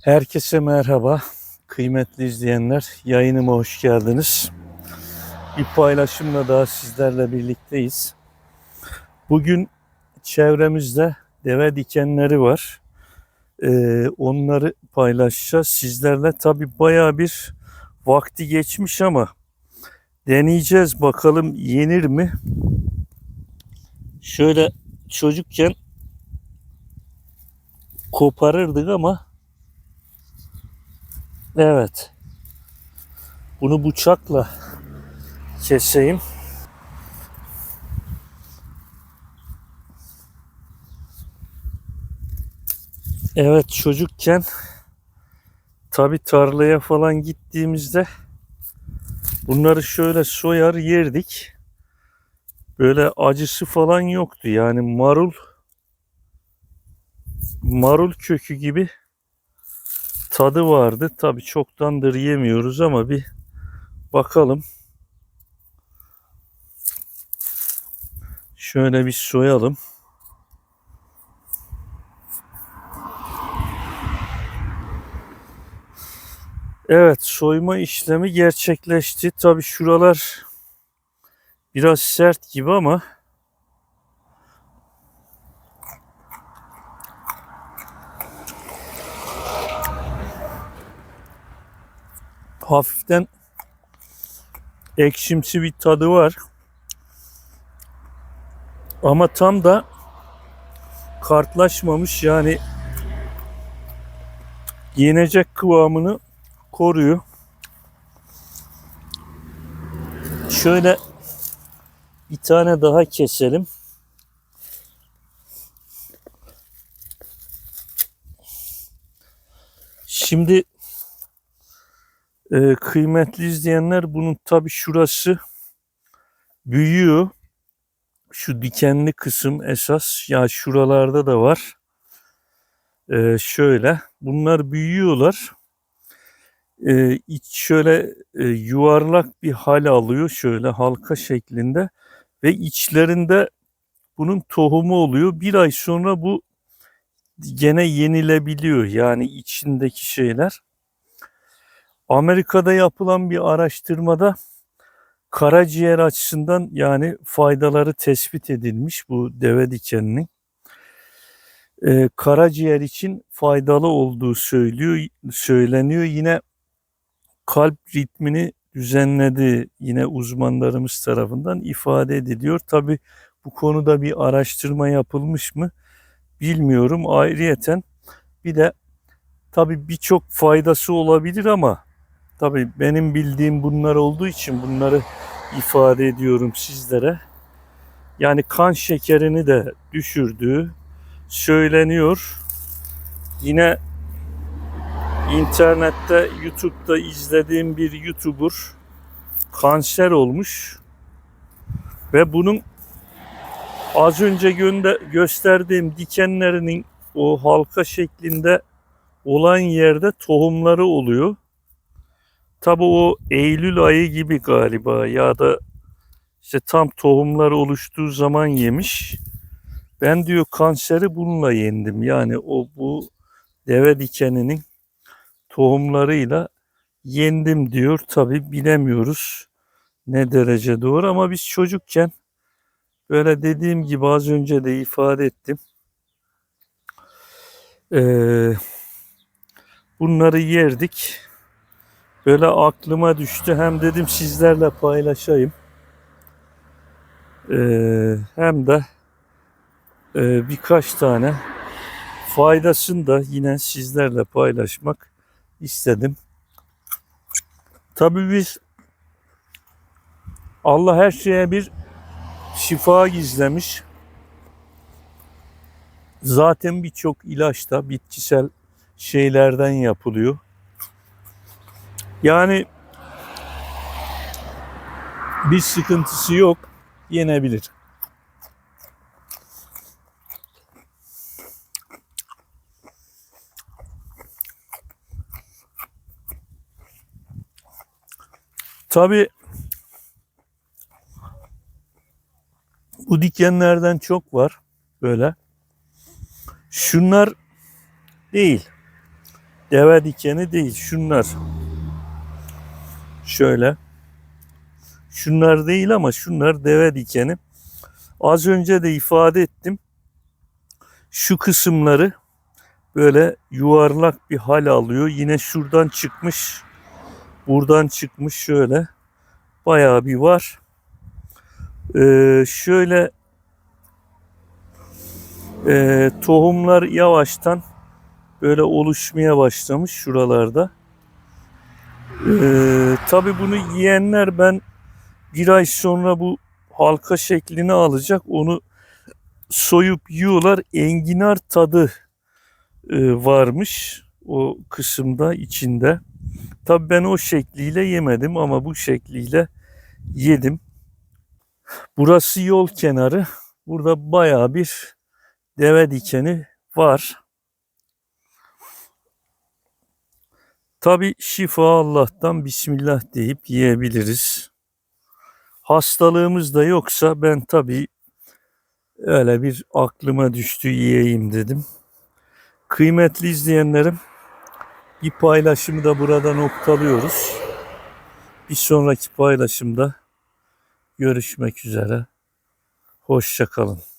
Herkese merhaba. Kıymetli izleyenler, yayınıma hoş geldiniz. Bir paylaşımla daha sizlerle birlikteyiz. Bugün çevremizde deve dikenleri var. Ee, onları paylaşacağız sizlerle. Tabi baya bir vakti geçmiş ama deneyeceğiz bakalım yenir mi? Şöyle çocukken koparırdık ama Evet. Bunu bıçakla keseyim. Evet çocukken tabi tarlaya falan gittiğimizde bunları şöyle soyar yerdik. Böyle acısı falan yoktu. Yani marul marul kökü gibi tadı vardı. Tabi çoktandır yemiyoruz ama bir bakalım. Şöyle bir soyalım. Evet soyma işlemi gerçekleşti. Tabi şuralar biraz sert gibi ama hafiften ekşimsi bir tadı var. Ama tam da kartlaşmamış yani yenecek kıvamını koruyor. Şöyle bir tane daha keselim. Şimdi ee, kıymetli izleyenler bunun tabi şurası büyüyor. Şu dikenli kısım esas ya şuralarda da var. Ee, şöyle bunlar büyüyorlar. Ee, iç şöyle e, yuvarlak bir hal alıyor şöyle halka şeklinde ve içlerinde bunun tohumu oluyor. Bir ay sonra bu gene yenilebiliyor yani içindeki şeyler. Amerika'da yapılan bir araştırmada karaciğer açısından yani faydaları tespit edilmiş bu deve dikeninin. Ee, karaciğer için faydalı olduğu söylüyor, söyleniyor. Yine kalp ritmini düzenledi yine uzmanlarımız tarafından ifade ediliyor. Tabi bu konuda bir araştırma yapılmış mı bilmiyorum. Ayrıyeten bir de tabi birçok faydası olabilir ama Tabii benim bildiğim bunlar olduğu için bunları ifade ediyorum sizlere. Yani kan şekerini de düşürdüğü söyleniyor. Yine internette, YouTube'da izlediğim bir YouTuber kanser olmuş ve bunun az önce gösterdiğim dikenlerinin o halka şeklinde olan yerde tohumları oluyor. Tabi o Eylül ayı gibi galiba ya da işte tam tohumlar oluştuğu zaman yemiş. Ben diyor kanseri bununla yendim. Yani o bu deve dikeninin tohumlarıyla yendim diyor. Tabi bilemiyoruz ne derece doğru ama biz çocukken böyle dediğim gibi az önce de ifade ettim. Ee, bunları yerdik böyle aklıma düştü. Hem dedim sizlerle paylaşayım. Ee, hem de e, birkaç tane faydasını da yine sizlerle paylaşmak istedim. Tabii biz Allah her şeye bir şifa gizlemiş. Zaten birçok ilaçta bitkisel şeylerden yapılıyor. Yani bir sıkıntısı yok. Yenebilir. Tabi bu dikenlerden çok var böyle. Şunlar değil. Deve dikeni değil. Şunlar. Şöyle. Şunlar değil ama şunlar deve dikeni. Az önce de ifade ettim. Şu kısımları böyle yuvarlak bir hal alıyor. Yine şuradan çıkmış. Buradan çıkmış şöyle. Bayağı bir var. Ee, şöyle e, tohumlar yavaştan böyle oluşmaya başlamış şuralarda. Ee, tabii bunu yiyenler ben bir ay sonra bu halka şeklini alacak. Onu soyup yiyorlar. Enginar tadı e, varmış o kısımda içinde. Tabii ben o şekliyle yemedim ama bu şekliyle yedim. Burası yol kenarı. Burada bayağı bir deve dikeni var. Tabi şifa Allah'tan Bismillah deyip yiyebiliriz. Hastalığımız da yoksa ben tabi öyle bir aklıma düştü yiyeyim dedim. Kıymetli izleyenlerim bir paylaşımı da burada noktalıyoruz. Bir sonraki paylaşımda görüşmek üzere. Hoşça kalın.